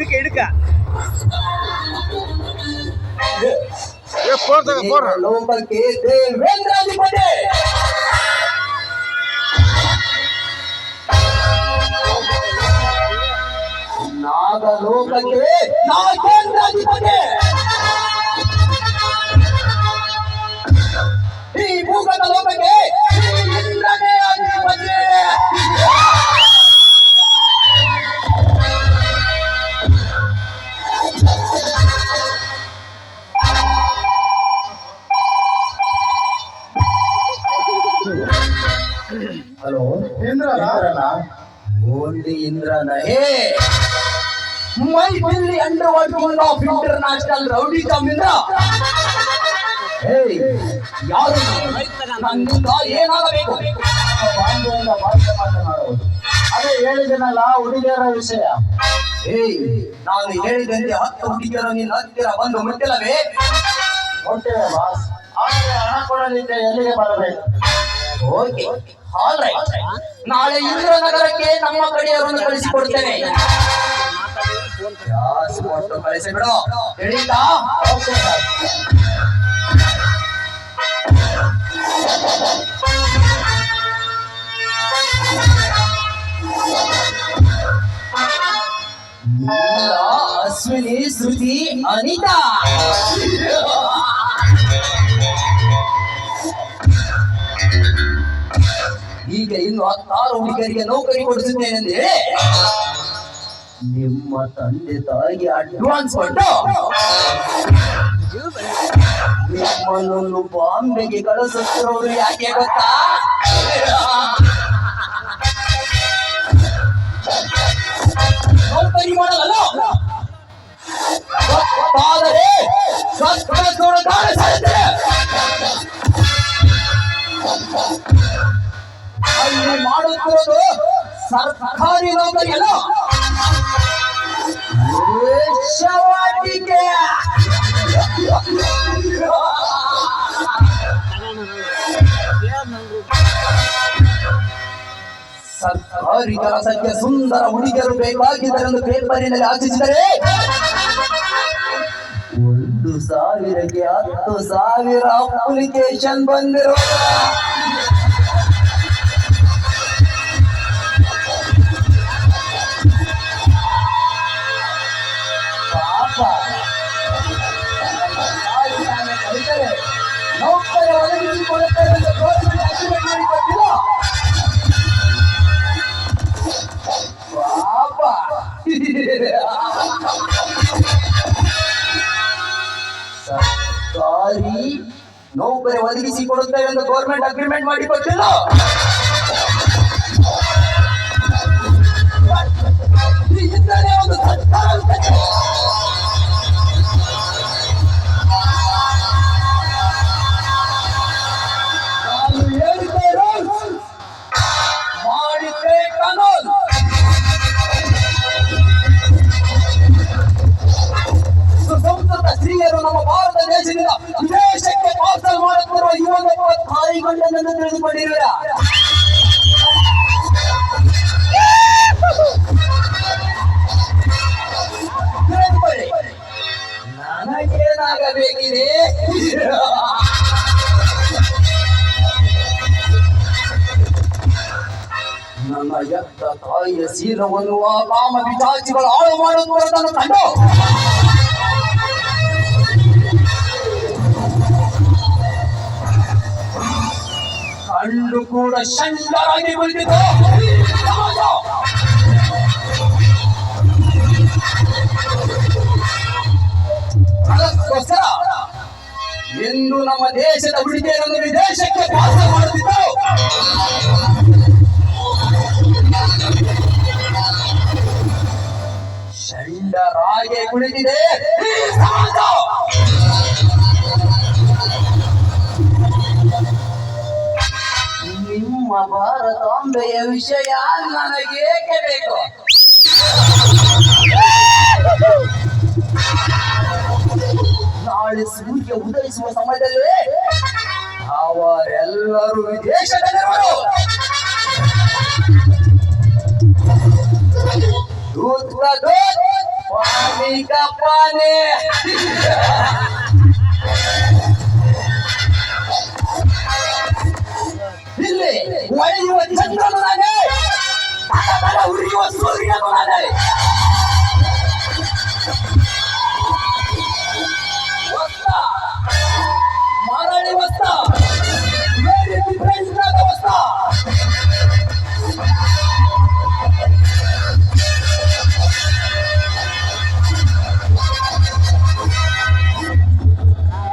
எடுக்க எடுக்க. ஏ போறதுக்கு போற. நவம்பர் கே ಓನ್ಲಿ ಇಂದ್ರನ. ಹೇ! My Billy under world of international rowdy Indra. ಹೇ! ಯಾರು ನನ್ನಿಂದ ಏನಾಗಬೇಕು? ಬಾಂಧವ್ಯದಿಂದ ಭಾಷೆ ಮಾತನಾಡುವುದು ಅದೇ ಹೇಳಿದನಲ್ಲ ಹುಡುಗಿಯರ ವಿಷಯ. ಏಯ್ ನಾನು ಹೇಳಿದಂತೆ ಹತ್ತು ಹುಡುಗಿಯರು ನಿನ್ನ ಹತ್ತಿರ ಬಂದು ಮುಟ್ಟಿಲ್ಲವೇ? ಮುಟ್ಟಿಲ್ಲ ಬಾಸ್. ಆದರೆ ಹಣ ಕೊಡಲಿದ್ದೆ ಎಲ್ಲಿಗೆ ಬರಬೇಕು? ಓಕೆ ಆಲ್ ರೈಟ್ ನಾಳೆ ಇಂದ್ರನಗರಕ್ಕೆ ನಮ್ಮ ಕಡೆಯವರನ್ನು ಕಳಿಸಿಕೊಡ್ತೇನೆ. ಕಳಿಸಿಬಿಡು. ತಿಳಿತಾ ಓಕೆ ಅಶ್ವಿನಿ ಶ್ರುತಿ ಅನಿತಾ. ಈಗ ಇನ್ನು ಹತ್ತಾರು ಹುಡುಗರಿಗೆ ನೌಕರಿ ಅಂತ ಹೇಳಿ, ನಿಮ್ಮ ತಂದೆ ತಾಯಿಗೆ ಅಡ್ವಾನ್ಸ್ ಕೊಟ್ಟು ನಿಮ್ಮನ್ನು ಬಾಂಬೆಗೆ ಕಳಿಸುತ್ತಿರೋರು ಯಾಕೆ ಗೊತ್ತಾ? ಮಾಡಲ್ಲ. ಸರ್ಕಾರಿ ನೌಕರಿ. ಸರ್ಕಾರಿ ಕೆಲಸಕ್ಕೆ ಸುಂದರ ಹುಡುಗಿಯರು ಬೇಕಾಗಿದ್ದರೆಂದು ಪೇಪರಿನಲ್ಲಿ ಆಚಿಸಿದರೆ ಒಂದು ಸಾವಿರಕ್ಕೆ ಹತ್ತು ಸಾವಿರ ಅಪ್ಲಿಕೇಶನ್ ಬಂದಿರೋ ಸರ್ಕಾರಿ ನೌಕರಿ ಒದಗಿಸಿಕೊಡುತ್ತೇವೆ ಎಂದು ಗೌರ್ಮೆಂಟ್ ಅಗ್ರಿಮೆಂಟ್ ಮಾಡಿ ಕೊಟ್ಟಿಲ್ಲ. ದೇಶದಿಂದ ವಿದೇಶಕ್ಕೆ ಮೋಸ ಮಾಡುತ್ತಿರುವ ಒಂದು ತಾಯಿ ಗಂಡನನ್ನು ನನ್ನ ಎತ್ತ ತಾಯಿಯ ಆ ಕಾಮ ವಿಚಾಚಿಗಳು ಹಾಳು ಮಾಡುತ್ತಿರುವುದನ್ನು ಕಂಡು ಕಂಡು ಕೂಡ ಶಂಕರಾಗಿ ಬಂದಿತು ಅದಕ್ಕೋಸ್ಕರ ಎಂದು ನಮ್ಮ ದೇಶದ ಹುಡುಗಿಯರನ್ನು ವಿದೇಶಕ್ಕೆ ಪಾಸ ಮಾಡುತ್ತಿದ್ದರು ಶಂಡರಾಗೆ ಕುಳಿತಿದೆ ನಿಮ್ಮ ಭಾರತಾಂಬೆಯ ವಿಷಯ ನನಗೇಕೆ ಬೇಕು ನಾಳೆ ಸೂರ್ಯ ಉದಯಿಸುವ ಸಮಯದಲ್ಲಿ ಅವರೆಲ್ಲರೂ ವಿದೇಶದಲ್ಲಿರುವರು दूध का दूध पानी का पानी वय चंद्र म्हणाले आता मला उर्गी वस्तू म्हणाले